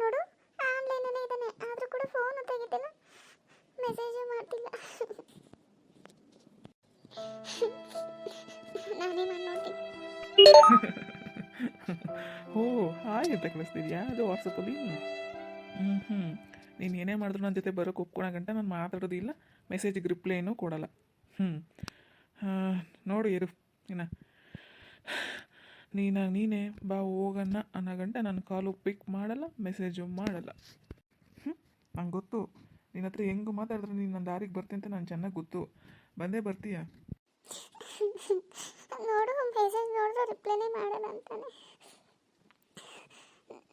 ನೋಡು, ಆನ್ಲೈನಲ್ಲೇ ಇದ್ದಾನೆ. ಆದರೂ ಕೂಡ ಫೋನು ತೆಗಿತಿಲ್ಲ. ಮೆಸೇಜು ಮಾಡ್ತಿಲ್ಲ. ನಾನೇ ಮಾಡಿ ನೋಡ್ತೀನಿ ಓ, ಹಾಯ್ ಅಂತ ಕಳಿಸ್ತಿದ್ಯಾ? ಅದು ವಾಟ್ಸಪ್ಪಲ್ಲಿ ಹ್ಞೂ ಹ್ಞೂ ನೀನು ಏನೇ ಮಾಡಿದ್ರು ನನ್ನ ಜೊತೆ ಬರೋಕೆ ಒಪ್ಕೊಳ ಗಂಟ ನಾನು ಮಾತಾಡೋದಿಲ್ಲ. ಮೆಸೇಜಿಗೆ ರಿಪ್ಲೈನೂ ಕೊಡಲ್ಲ. ಹ್ಞೂ ನೋಡು ಇರು ನೀನ ನೀನ ನೀನೇ ಬಾ ಹೋಗೋಣ ಅನ್ನೋ ಗಂಟೆ ನಾನು ಕಾಲು ಪಿಕ್ ಮಾಡಲ್ಲ ಮೆಸೇಜು ಮಾಡಲ್ಲ. ಹ್ಞೂ ನಂಗೆ ಗೊತ್ತು. ನಿನ್ನ ಹತ್ರ ಹೆಂಗೆ ಮಾತಾಡಿದ್ರೆ ನೀನು ನನ್ನ ದಾರಿಗೆ ಬರ್ತೀನಿ ಅಂತ ನಾನು ಚೆನ್ನಾಗಿ ಗೊತ್ತು. ಬಂದೇ ಬರ್ತೀಯ? ನೋಡು ಮೆಸೇಜ್ ನೋಡಿದ್ರೆ ರಿಪ್ಲೈನೇ ಮಾಡಲ್ಲ ಅಂತಾನೆ.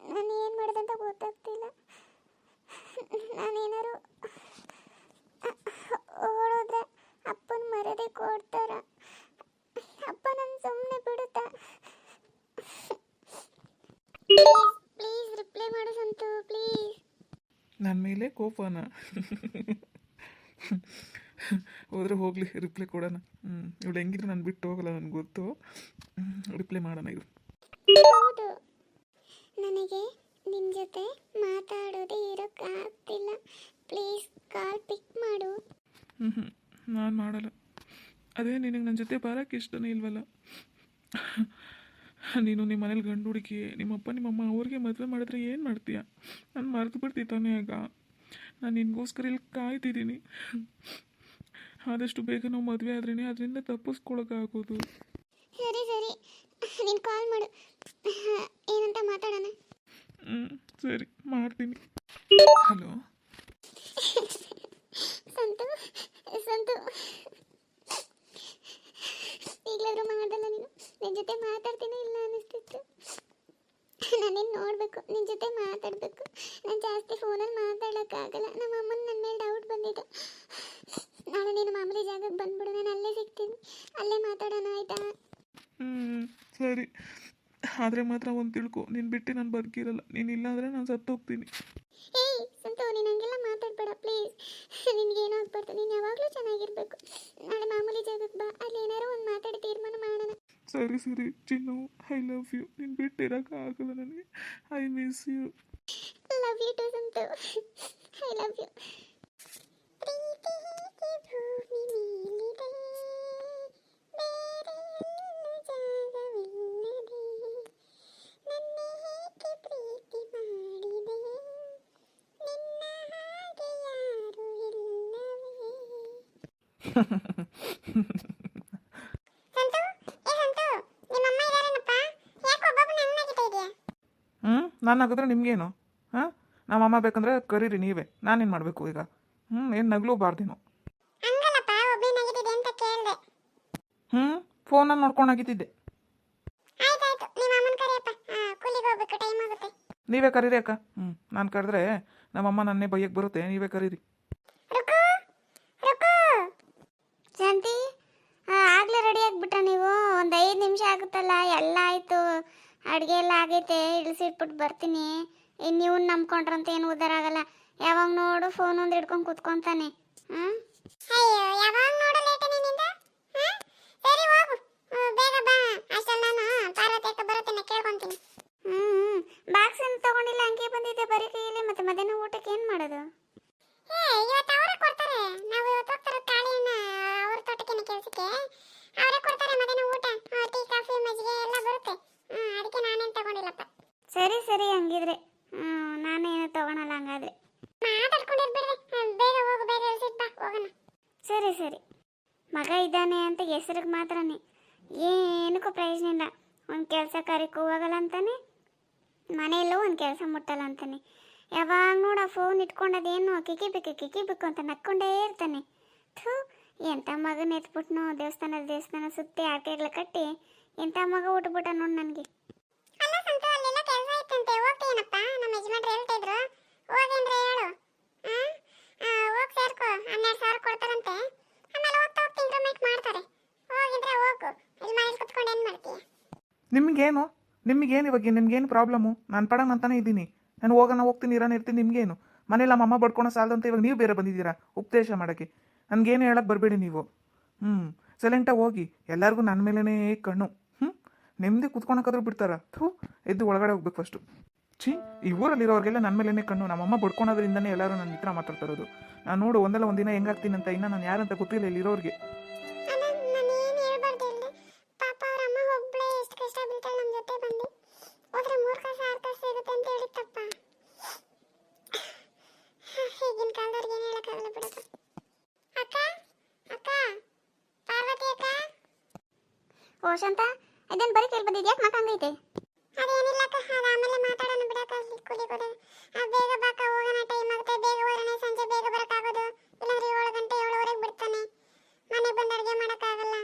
ನಾನು ಏನು ಮಾಡಿದೆ ಅಂತ ಗೊತ್ತಾಗ್ತಿಲ್ಲ. ನಾನೇನಾರು ಓಡೋದ್ರೆ ಅಪ್ಪನ ಮರದೇ ಕೊಡ್ತಾರ ಅಪ್ಪ ನನ್ನ ಸುಮ್ಮನೆ ಬಿಡುತ್ತಾ ಪ್ಲೀಸ್ ರಿಪ್ಲೈ ಮಾಡು ಸಂತು ಪ್ಲೀಸ್ ನನ್ನ ಮೇಲೆ ಕೋಪನ. ಹೋದರೆ ಹೋಗಲಿ ರಿಪ್ಲೈ ಕೊಡೋಣ. ಹ್ಞೂ ಇವಳು ಹೆಂಗಿದ್ರು ನಾನು ಬಿಟ್ಟು ಹೋಗಲ್ಲ ನನಗೆ ಗೊತ್ತು. ರಿಪ್ಲೈ ಮಾಡೋಣ ಇರು ಹೌದು. ನನಗೆ ನಿಮ್ಮ ಜೊತೆ ಮಾತಾಡೋದೇ ಇರೋಕ್ಕಾಗ್ತಿಲ್ಲ ಪ್ಲೀಸ್ ಕಾಲ್ ಪಿಕ್ ಮಾಡು. ಹ್ಞೂ ಹ್ಞೂ ನಾನು ಮಾಡಲ್ಲ. ಅದೇ ನಿನಗೆ ನನ್ನ ಜೊತೆ ಬರೋಕ್ಕೆ ಇಷ್ಟನೇ ಇಲ್ವಲ್ಲ? ನೀನು ನಿಮ್ಮ ಮನೇಲಿ ಗಂಡು ಹುಡುಗಿ ನಿಮ್ಮಪ್ಪ ನಿಮ್ಮಮ್ಮ ಅವ್ರಿಗೆ ಮದುವೆ ಮಾಡಿದ್ರೆ ಏನು ಮಾಡ್ತೀಯ? ನಾನು ಮರೆತು ಬಿಡ್ತಿ ತಾನೇ ಆಗ. ನಾನು ನಿನಗೋಸ್ಕರ ಇಲ್ಲಿ ಕಾಯ್ತಿದ್ದೀನಿ. ಆದಷ್ಟು ಬೇಗ ನಾವು ಮದುವೆ ಆದ್ರೇ ಅದರಿಂದ ತಪ್ಪಿಸ್ಕೊಳಕ್ಕಾಗೋದು. ಸರಿ ಸರಿ. ನೀನು ಕಾಲ್ ಮಾಡು. ಏನಂತ ಮಾತಾಡೋಣ? ಹ್ಞೂ ಸರಿ ಮಾಡ್ತೀನಿ. ಹಲೋ ಸಂತು ಸಂತು ಈಗಲಾದ್ರೂ ಮಾಡಲ್ಲ ನೀನು ನಿನ್ನ ಜೊತೆ ಮಾತಾಡ್ತೀನಿ ಇಲ್ಲ ಅನಿಸ್ತಿತ್ತು ನಾನೇನು ನೋಡಬೇಕು ನಿನ್ನ ಜೊತೆ ಮಾತಾಡಬೇಕು ನಾನು ಜಾಸ್ತಿ ಫೋನಲ್ಲಿ ಮಾತಾಡೋಕ್ಕಾಗಲ್ಲ ನಮ್ಮ ಅಮ್ಮನ ನನ್ನ ಮೇಲೆ ಡೌಟ್ ಬಂದಿದೆ ನಾಳೆ ನೀನು ಮಾಮೂಲಿ ಜಾಗಕ್ಕೆ ಬಂದ್ಬಿಡು ನಾನು ಅಲ್ಲೇ ಸಿಗ್ತೀನಿ. ಅಲ್ಲೇ ಮಾತಾಡೋಣ ಆಯ್ತಾ? ಹ್ಞೂ ಸರಿ. ಆದರೆ ಮಾತ್ರ ಒಂದು ತಿಳ್ಕೊ ನೀನು ಬಿಟ್ಟು ನಾನು ಬದುಕಿರಲ್ಲ ನೀನು ಇಲ್ಲಾಂದರೆ ನಾನು ಸತ್ತೋಗ್ತೀನಿ. ಏಯ್ ಸಂತು ನೀನು ಹಂಗೆಲ್ಲ ಮಾತಾಡ್ಬೇಡ ಪ್ಲೀಸ್ ಏನೋ ಆಗ್ಬಾರ್ದು ನೀನು ಯಾವಾಗಲೂ ಚೆನ್ನಾಗಿರ್ಬೇಕು. ನಾಳೆ ಮಾಮೂಲಿ ಜಾಗಕ್ಕೆ ಬಾ ಅಲ್ಲಿ ಏನಾರು ಒಂದು ಮಾತಾಡಿ ತೀರ್ಮಾನ ಸರಿ ಸರಿ. ಚಿನ್ನು ಐ ಲವ್ ಯು ನೀನು ಬಿಟ್ಟು ಆಗಲ್ಲ ನನಗೆ. I miss you love you too Santhu I love you ಪ್ರೀತಿ ಹೀಗೆ ಭೂಮಿ ಮೇಲಿದೆ? ಬೇರೆ ಎಲ್ಲೂ ಜಾಗವಿಲ್ಲದೆ. ನನ್ನ ಹೇಗೆ ಪ್ರೀತಿ ಮಾಡಿದೆ? ನಿನ್ನ ಹಾಗೆ ಯಾರು ಇಲ್ಲವೇ ಸಂತು ಏ ಸಂತು ನಿಮ್ಮಮ್ಮ ಇದಾರೇನಪ್ಪ ಯಾಕೆ ಒಬ್ಬೊಬ್ಬ ನನ್ನಾಗಿತಾ ಇದೆಯಾ ಹ್ಞೂ ನಾನು ಹಾಕಿದ್ರೆ ನಿಮಗೇನು? ಹಾಂ? ನಮ್ಮಮ್ಮ ಬೇಕಂದ್ರೆ ಕರೀರಿ ನೀವೇ. ನಾನೇನು ಮಾಡಬೇಕು ಈಗ? ಹ್ಞೂ ಏನು ನಗಲು ಬಾರ್ದೇನು ಹಂಗಲ್ಲಪ್ಪ ಒಬ್ಬೇನಾಗಿದ್ದಿದೆ ಅಂತ ಕೇಳಿದೆ. ಹ್ಞೂ ಫೋನಲ್ಲಿ ನೋಡ್ಕೊಂಡಾಗಿದ್ದಿದ್ದೆ ಆಗಿದ್ದೆ ನೀವೇ ಕರೀರಿ ಅಕ್ಕ. ಹ್ಞೂ ನಾನು ಕರೆದ್ರೆ ನಮ್ಮಮ್ಮ ನನ್ನೇ ಬೈಯಕ್ಕೆ ಬರುತ್ತೆ ನೀವೇ ಕರೀರಿ. ಅಡುಗೆ ಎಲ್ಲ ಆಗೈತೆ ಇಳಿಸಿಟ್ಬಿಟ್ಟು ಬರ್ತೀನಿ. ಇನ್ನು ನೀವು ನಂಬ್ಕೊಂಡ್ರಂತ ಏನು ಉದ್ದಾರ ಆಗಲ್ಲ. ಯಾವಾಗ ನೋಡು ಫೋನ್ ಒಂದು ಹಿಡ್ಕೊಂಡು ಕುತ್ಕೊಂತಾನೆ. ಹ್ಞೂ ಅಯ್ಯೋ ಯಾವಾಗ ನೋಡು ಲೇಟ್ ನಿನ್ನಿಂದ ಸರಿ ಹೋಗು. ಬೇಗ ಬಾ. ಅಷ್ಟಲ್ಲಿ ನಾನು ಪಾರ್ವತಿ ಅಕ್ಕ ಬರುತ್ತೇನೆ ಕೇಳ್ಕೊಂತೀನಿ. ಹ್ಞೂ ಬಾಕ್ಸ್ ಏನು ತಗೊಂಡಿಲ್ಲ? ಹಂಗೆ ಬಂದಿದ್ದೆ ಬರೀ ಕೈಯಲ್ಲಿ. ಮತ್ತೆ ಮಧ್ಯಾಹ್ನ ಊಟಕ್ಕೆ ಏನು ಮಾಡೋದು? ಏ ಇವತ್ತು ಅವರೇ ಕೊಡ್ತಾರೆ. ನಾವು ಇವತ್ತು ಹೋಗ್ತಾರೆ ಕಾಳಿಯನ್ನ ಅವ್ರ ತೋಟಕ್ಕೆ ಕೆಲಸಕ್ಕೆ. ಅವರೇ ಕೊಡ್ತಾರೆ ಮಧ್ಯಾಹ್ನ ಊಟ. ಟೀ ಕಾಫಿ ಮಜ್ಜಿಗೆ ಎಲ್ಲ ಬರುತ್ತೆ. ಅದಕ್ಕೆ ನಾನೇನು ತಗೊಂಡಿಲ್ಲಪ್ಪ. ಸರಿ ಸರಿ ಹಂಗಿದ್ರೆ. ನಾನೇನು ತಗೊಳಲ್ಲ ಹಂಗಾದ್ರೆ. ಮಾತಾಡ್ಕೊಂಡಿರ್ಬಿಡ್ರಿ ಬೇಗ ಹೋಗು ಬೇಗ ಬಾ ಹೋಗೋಣ. ಸರಿ ಸರಿ. ಮಗ ಇದ್ದಾನೆ ಅಂತ ಹೆಸರಿಗೆ ಮಾತ್ರನೇ. ಏನಕ್ಕೂ ಪ್ರಯೋಜನ ಇಲ್ಲ. ಒಂದು ಕೆಲಸ ಕಾರ್ಯಕ್ಕೂ ಹೋಗಲ್ಲ ಅಂತಾನೆ. ಮನೆಯಲ್ಲೂ ಒಂದು ಕೆಲಸ ಮುಟ್ಟಲ್ಲ ಅಂತಾನೆ. ಯಾವಾಗ ನೋಡ ಫೋನ್ ಇಟ್ಕೊಂಡದೇನು ಕಿಕಿ ಬೇಕು ಅಂತ ನಕ್ಕೊಂಡೇ ಇರ್ತಾನೆ. ಥೂ ಎಂಥ ಮಗನ ಎತ್ಬಿಟ್ನೋ ದೇವಸ್ಥಾನದ ದೇವಸ್ಥಾನ ಸುತ್ತಿ ಆಟೆಗಳ ಕಟ್ಟಿ ಎಂಥ ಮಗ ಉಟ್ಬಿಟ್ಟ ನೋಡಿ ನನಗೆ. ಅಲ್ಲ ಸಂತು ಅಲ್ಲೆಲ್ಲ ಕೆಲಸ ಇತ್ತಂತೆ ಹೋಗ್ತೀನಪ್ಪ ನಮ್ಮ ಯಜಮಾನ್ರು ಹೇಳ್ತಿದ್ರು ಹೋಗೇನ್ರೆ ಹೇಳು. ಹೋಗಿ ಸೇರ್ಕೋ. ಹನ್ನೆರಡು ಸಾವಿರ ಕೊಡ್ತಾರಂತೆ. ಆಮೇಲೆ ಹೋಗ್ತಾ ಹೋಗ್ತಾ ಇಂಪ್ರೂವ್ಮೆಂಟ್ ಮಾಡ್ತಾರೆ. ಹೋಗಿದ್ರೆ ಹೋಗು. ಇಲ್ಲಿ ಮನೇಲಿ ಕುತ್ಕೊಂಡು ಏನು ಮಾಡ್ತೀಯ? ನಿಮ್ಗೇನು? ನಿಮ್ಗೇನು ಇವಾಗ ನಿಮ್ಗೇನು ಪ್ರಾಬ್ಲಮ್ಮು ನಾನು ಪಡಂಗ್ ಅಂತಾನೆ ಇದ್ದೀನಿ. ನಾನು ಹೋಗೋಣ ಹೋಗ್ತೀನಿ ಇರೋಣ ಇರ್ತೀನಿ ನಿಮ್ಗೇನು? ಮನೇಲಿ ನಮ್ಮ ಅಮ್ಮ ಬಡ್ಕೊಳೋ ಸಾಲದಂತ ಇವಾಗ ನೀವು ಬೇರೆ ಬಂದಿದ್ದೀರಾ? ಉಪದೇಶ ಮಾಡೋಕ್ಕೆ. ನನಗೇನು ಹೇಳಕ್ಕೆ ಬರಬೇಡಿ ನೀವು. ಹ್ಞೂ ಸೈಲೆಂಟಾಗಿ ಹೋಗಿ. ಎಲ್ಲರಿಗೂ ನನ್ನ ಮೇಲೇ ಕಣ್ಣು. ನೆಮ್ಮದಿ ಕುತ್ಕೊಳಕಾದ್ರೂ ಬಿಡ್ತಾರ? ಥೂ ಎದ್ದು ಒಳಗಡೆ ಹೋಗ್ಬೇಕು ಫಸ್ಟು ಛೀ ಈ ಊರಲ್ಲಿರೋರಿಗೆಲ್ಲ ನನ್ನ ಮೇಲೇನೆ ಕಣ್ಣು. ನಮ್ಮಮ್ಮ ಬಡ್ಕೊಳೋದ್ರಿಂದನೇ ಎಲ್ಲರೂ ನನ್ನ ಹತ್ರ ಮಾತಾಡ್ತಾ ಇರೋದು. ನಾನು ನೋಡು ಒಂದಲ್ಲ ಒಂದಿನ ಹೆಂಗಾಗ್ತೀನಿ ಅಂತ. ಇನ್ನೂ ನಾನು ಯಾರಂತ ಗೊತ್ತಿಲ್ಲ ಇಲ್ಲಿರೋರಿಗೆ ಅಣ್ಣ ನಾನು ಏನು ಹೇಳ್ಬಾರ್ದು ಪಾಪ ಅವ್ರ ಅಮ್ಮ ಒಬ್ಳೆ ಎಷ್ಟು ಕಷ್ಟ ಬೀಳ್ತಾಳೆ ನಮ್ಮ ಜೊತೆ ಬಂದು. ಹೋದ್ರೆ ಮೂರು ಕಾಸು ಆರು ಕಾಸು ಇರುತ್ತೆ ಅಂತ ಹೇಳಿತ್ತಪ್ಪ ಈಗಿನ ಕಾಲದವ್ರಿಗೆ ಏನು ಹೇಳಕ್ಕಾಗಲ್ಲ ಬಿಡಪ್ಪ. ಅಕ್ಕ ಅಕ್ಕ ಪಾರ್ವತಿ ಅಕ್ಕ. ಓ ಶಾಂತ ಇದೇನು ಬರೀ ಕೇಳಿ ಬಂದಿದ್ದು ಯಾಕೆ ಮಕ್ಕಂಗೈತೆ ಅದೇನಿಲ್ಲಕ್ಕ ಅದು ಆಮೇಲೆ ಮಾತಾಡೋಣ ಬಿಡಕ್ಕ ಅಲ್ಲಿ ಕೂಲಿ ಆ ಬೇಗ ಬಾಕ ಹೋಗೋಣ ಟೈಮ್ ಆಗುತ್ತೆ. ಬೇಗ ಹೋಗೋಣ ಸಂಜೆ ಬೇಗ ಬರೋಕ್ಕಾಗೋದು ಇಲ್ಲಾಂದ್ರೆ ಏಳು ಗಂಟೆ ಏಳುವರೆಗೆ ಬಿಡ್ತಾನೆ. ಮನೆಗೆ ಬಂದು ಅಡುಗೆ ಮಾಡೋಕ್ಕಾಗಲ್ಲ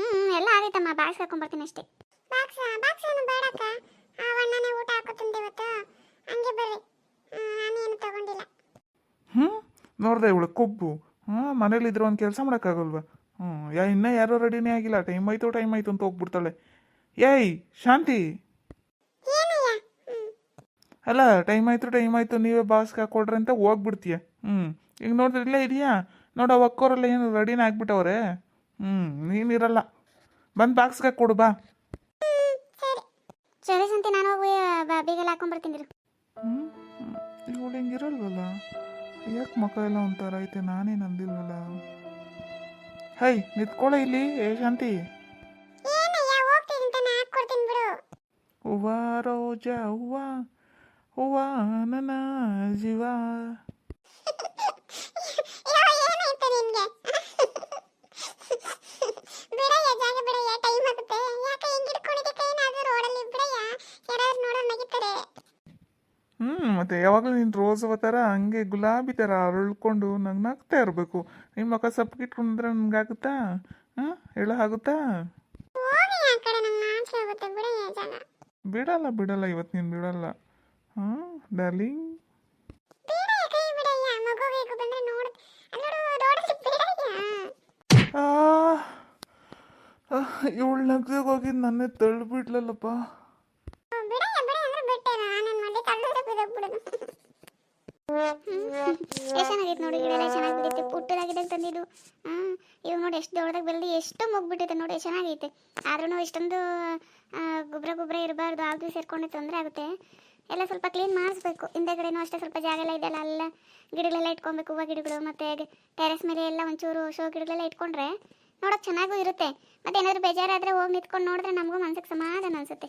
ಹ್ಮ್ ಎಲ್ಲ ಆಗೈತಮ್ಮ ಬಾಕ್ಸ್ ಹಾಕೊಂಡ್ಬರ್ತೀನಿ ಅಷ್ಟೇ. ಬಾಕ್ಸ್ ಬಾಕ್ಸ್ ಏನು ಬೇಡಕ್ಕ ಅವಣ್ಣನೇ ಊಟ ಹಾಕೋ ತಿಂದೆ ಇವತ್ತು. ಹಂಗೆ ಬರ್ರಿ. ನಾನೇನು ತಗೊಂಡಿಲ್ಲ. ಹ್ಞೂ ನೋಡ್ದೆ ಇವಳು ಕೊಬ್ಬು. ಹಾಂ ಮನೇಲಿದ್ರು ಒಂದು ಕೆಲಸ ಮಾಡೋಕ್ಕಾಗಲ್ವಾ ಹ್ಞೂ ಯಾ ಇನ್ನೂ ಯಾರೋ ರೆಡಿನೇ ಆಗಿಲ್ಲ. ಟೈಮ್ ಆಯಿತು ಟೈಮ್ ಆಯಿತು ಅಂತ ಹೋಗ್ಬಿಡ್ತಾಳೆ. ಏಯ್ ಶಾಂತಿ. ಅಲ್ಲ ಟೈಮ್ ಆಯ್ತು ಟೈಮ್ ಆಯ್ತು ನೀವೇ ಬಾಸ್ಗೆ ಹಾಕೊಡ್ರಿ ಅಂತ ಹೋಗ್ಬಿಡ್ತೀಯ. ಹ್ಞೂ ಈಗ ನೋಡಿದ್ರೆ ಇಲ್ಲೇ ಇದೆಯಾ? ನೋಡ ಒಕ್ಕೋರೆಲ್ಲ ಏನು ಹಾಕ್ಬಿಟ್ಟವ್ರೆ ಆಗ್ಬಿಟ್ಟವ್ರೆ. ಹ್ಞೂ ನೀನಿರಲ್ಲ ಬಂದು ಬಾಕ್ಸ್ಗೆ ಹಾಕೊಡು ಬಾ. ಸರಿ. ಸಂತಿ ನಾನು ಹೋಗಿ ಬೀಗೆಲ್ಲ ಹಾಕೊಂಡ್ಬರ್ತೀನಿ. ಹ್ಞೂ ಇವಳು ಹಿಂಗಿರಲ್ವಲ್ಲ ಯಾಕೆ ಮುಖ ಎಲ್ಲ ಒಂಥರ ಐತೆ? ನಾನೇ ನಂದಿಲ್ವಲ್ಲ ಹೈ ನಿತ್ಕೊಳ್ಳ ಇಲ್ಲಿ. ಏ ಶಾಂತಿ. ರೋಡಲ್ಲಿ ಬಿಡಯ್ಯ ಯಾರಾದ್ರೂ ನೋಡೋಣ ನಗಿತಾರೆ ಹ್ಞೂ ಮತ್ತೆ ಯಾವಾಗಲೂ ನೀನು ರೋಸ್ ಅವತಾರ ಹಂಗೆ ಗುಲಾಬಿ ಥರ ಅರಳ್ಕೊಂಡು ನಂಗೆ ನಗ್ತಾ ಇರಬೇಕು. ಮಕ್ಕ ಮುಖ ಸಪ್ಪಗಿಟ್ಕೊಂಡ್ರೆ ಆಗುತ್ತಾ ಹಾಂ? ಹೇಳೋ ಆಗುತ್ತಾ ಬಿಡಲ್ಲ ಬಿಡಲ್ಲ ಇವತ್ತು ನೀನು ಬಿಡಲ್ಲ. ಹಾಂ ಡಾರ್ಲಿಂಗ್. ಇವಳು ನಗ್ದಾಗ ಹೋಗಿದ್ದು ನನ್ನೇ ತಳ್ಳಿಬಿಡ್ಲಲ್ಲಪ್ಪ ಎಷ್ಟು ನೋಡಿ ಗಿಡ ಚೆನ್ನಾಗಿ ಬಿಡೈತೆ ಪುಟ್ಟದಾಗಿದೆ ತಂದಿದ್ದು. ಆ ಇವಾಗ ನೋಡಿ, ಎಷ್ಟು ದೊಡ್ಡದಾಗ ಬೆಳೆದು ಎಷ್ಟು ಮುಗ್ಬಿಟ್ಟಿದೆ ನೋಡಿ, ಚೆನ್ನಾಗೈತೆ. ಆದ್ರೂ ಇಷ್ಟೊಂದು ಗೊಬ್ಬರ ಗೊಬ್ಬರ ಇರಬಾರ್ದು ಆಲ್ದು ಸೇರ್ಕೊಂಡು ತೊಂದರೆ ಆಗುತ್ತೆ. ಎಲ್ಲ ಸ್ವಲ್ಪ ಕ್ಲೀನ್ ಮಾಡಿಸ್ಬೇಕು. ಹಿಂದೆಗಡೆನೂ ಅಷ್ಟೇ ಸ್ವಲ್ಪ ಜಾಗ ಎಲ್ಲ ಇದೆಯಲ್ಲ ಅಲ್ಲ ಗಿಡಗಳೆಲ್ಲ ಇಟ್ಕೊಬೇಕು, ಹೂವು, ಗಿಡಗಳು, ಮತ್ತು ಟೆರೆಸ್ ಮೇಲೆ ಎಲ್ಲ ಒಂಚೂರು ಶೋ ಗಿಡಗಳೆಲ್ಲ ಇಟ್ಕೊಂಡ್ರೆ ನೋಡೋಕೆ ಚೆನ್ನಾಗೂ ಇರುತ್ತೆ. ಮತ್ತು ಏನಾದರೂ ಬೇಜಾರಾದರೆ ಹೋಗಿ ನಿಂತ್ಕೊಂಡು ನೋಡಿದ್ರೆ ನಮಗೂ ಮನಸ್ಸಿಗೆ ಸಮಾಧಾನ ಅನಿಸುತ್ತೆ.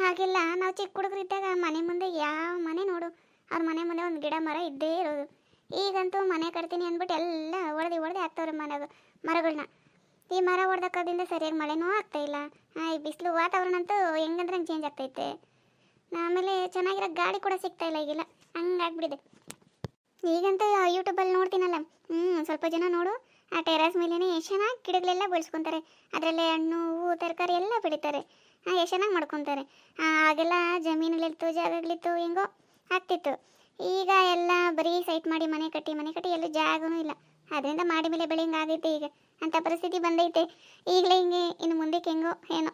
ಹಾಗೆಲ್ಲ, ನಾವು ಚಿಕ್ಕ ಹುಡುಗರಿದ್ದಾಗ ಮನೆ ಮುಂದೆ ಯಾವ ಮನೆ ನೋಡು. ಅವ್ರ ಮನೆ ಮುಂದೆ ಒಂದು ಗಿಡ, ಮರ ಇದ್ದೇ ಇರೋದು. ಈಗಂತೂ ಮನೆ ಕಟ್ತೀನಿ ಅಂದ್ಬಿಟ್ಟು ಎಲ್ಲ ಒಡೆದು ಒಡೆದು ಹಾಕ್ತವ್ರೆ ಮರ ಮರಗಳನ್ನ ಈ ಮರ ಹೊಡೆದಕ್ಕೋದ್ರಿಂದ ಸರಿಯಾಗಿ ಮಳೆನೂ ಆಗ್ತಾಯಿಲ್ಲ ಈ ಬಿಸಿಲು ವಾತಾವರಣ ಅಂತೂ ಹೆಂಗಂದ್ರೆ ಹಂಗೆ ಚೇಂಜ್ ಆಗ್ತೈತೆ. ಆಮೇಲೆ ಚೆನ್ನಾಗಿರೋ ಗಾಡಿ ಕೂಡ ಸಿಗ್ತಾ ಇಲ್ಲ ಈಗಿಲ್ಲ. ಹಂಗಾಗ್ಬಿಟ್ಟಿದೆ ಈಗಂತೂ ಯೂಟ್ಯೂಬಲ್ಲಿ ನೋಡ್ತೀನಲ್ಲ. ಹ್ಞೂ ಸ್ವಲ್ಪ ಜನ ನೋಡು. ಆ ಟೆರಾಸ್ ಮೇಲೇ ಎಷ್ಟು ಚೆನ್ನಾಗಿ ಗಿಡಗಳೆಲ್ಲ ಬೆಳೆಸ್ಕೊತಾರೆ. ಅದರಲ್ಲೇ ಹಣ್ಣು, ಹೂವು, ತರಕಾರಿ ಎಲ್ಲ ಬೆಳೀತಾರೆ. ಎಷ್ಟು ಚೆನ್ನಾಗಿ ಮಾಡ್ಕೊತಾರೆ. ಆಗೆಲ್ಲ ಜಮೀನಲ್ಲಿತ್ತು ಜಾಗಗಳಿತ್ತು, ಹೆಂಗೋ. ಆಗ್ತಿತ್ತು. ಈಗ ಎಲ್ಲ ಬರೀ ಸೈಟ್ ಮಾಡಿ ಮನೆ ಕಟ್ಟಿ ಮನೆ ಕಟ್ಟಿ ಎಲ್ಲೂ ಜಾಗನೂ ಇಲ್ಲ. ಅದರಿಂದ ಮಾಡಿ ಮೇಲೆ ಬೆಳೆಯಂಗೆ ಆಗೈತೆ ಈಗ. ಅಂಥ ಪರಿಸ್ಥಿತಿ ಬಂದೈತೆ. ಈಗಲೇ ಹಿಂಗೆ, ಇನ್ನು ಮುಂದಕ್ಕೆ ಹೆಂಗೋ ಏನೋ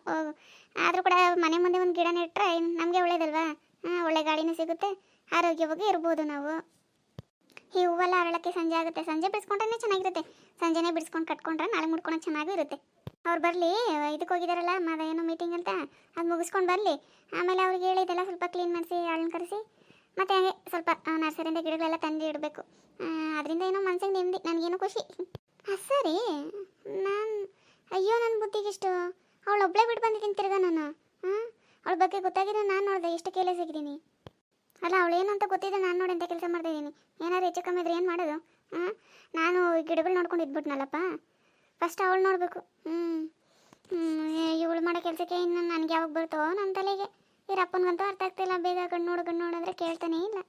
ಆದರೂ ಕೂಡ ಮನೆ ಮುಂದೆ ಒಂದು ಗಿಡ ನೆಟ್ಟರೆ ನಮಗೆ ಒಳ್ಳೇದಲ್ವಾ? ಹಾಂ, ಒಳ್ಳೆ ಗಾಳಿನೂ ಸಿಗುತ್ತೆ, ಆರೋಗ್ಯವಾಗಿ ಇರ್ಬೋದು ನಾವು. ಈ ಹೂವೆಲ್ಲ ಅರಳಕ್ಕೆ ಸಂಜೆ ಆಗುತ್ತೆ. ಸಂಜೆ ಬಿಡಿಸ್ಕೊಂಡ್ರೆ ಚೆನ್ನಾಗಿರುತ್ತೆ. ಸಂಜೆನೇ ಬಿಡಿಸ್ಕೊಂಡು ಕಟ್ಕೊಂಡ್ರೆ ನಾಳೆ ಮುಡ್ಕೊಳಕ್ಕೆ ಚೆನ್ನಾಗೂ ಇರುತ್ತೆ. ಅವ್ರು ಬರಲಿ ಇದಕ್ಕೆ ಹೋಗಿದಾರಲ್ಲ ಮಾದ ಏನೋ ಮೀಟಿಂಗ್ ಅಂತ, ಅದು ಮುಗಿಸ್ಕೊಂಡು ಬರಲಿ. ಆಮೇಲೆ ಅವ್ರಿಗೆ ಹೇಳಿದ್ದೆಲ್ಲ ಸ್ವಲ್ಪ ಕ್ಲೀನ್ ಮಾಡಿಸಿ ಆಳನ್ನ ಕರೆಸಿ. ಮತ್ತು ಹಾಗೆ ಸ್ವಲ್ಪ ನರ್ಸರಿಯಿಂದ ಗಿಡಗಳೆಲ್ಲ ತಂದು ಇಡಬೇಕು. ಅದರಿಂದ ಏನೋ ಮನ್ಸಿಗೆ ನೆಮ್ಮದಿ, ನನಗೇನೋ ಖುಷಿ. ಹಾಂ ಸರಿ. ನಾನು, ಅಯ್ಯೋ ನನ್ನ ಬುದ್ಧಿಗಿಷ್ಟು. ಅವಳು ಒಬ್ಬಳೇ ಬಿಟ್ಟು ಬಂದಿದ್ದೀನಿ ತಿರ್ಗಾ ನಾನು. ಹಾಂ ಅವಳ ಬಗ್ಗೆ ಗೊತ್ತಾಗಿದ್ರೆ ನಾನು ನೋಡಿದೆ, ಎಷ್ಟು ಕೇಳೇ ಸಿಗಿದ್ದೀನಿ ಅಲ್ಲ ಏನು ಅಂತ ಗೊತ್ತಿದೆ ನಾನು ನೋಡಿ ಅಂತ ಕೆಲಸ ಮಾಡ್ತಾ ಇದ್ದೀನಿ ಏನಾದ್ರು ಹೆಚ್ಚು ಕಮ್ಮಿ ಇದ್ರೆ ಏನು ಮಾಡೋದು? ಹಾಂ ನಾನು ಗಿಡಗಳು ನೋಡ್ಕೊಂಡು ಇದ್ಬಿಟ್ನಲ್ಲಪ್ಪ. ಫಸ್ಟ್ ಅವಳು ನೋಡಬೇಕು. ಹ್ಞೂ ಇವಳು ಮಾಡೋ ಕೆಲಸಕ್ಕೆ ಇನ್ನು ನನಗೆ ಯಾವಾಗ ಬರ್ತೋ ನನ್ನ ತಲೆಗೆ. ಇವ್ರ ಅರ್ಥ ಆಗ್ತಿಲ್ಲ. ಬೇಗ ಕಣ್ಣು ನೋಡು ಗಣ್ಣು ನೋಡು ಕೇಳ್ತಾನೇ ಇಲ್ಲ.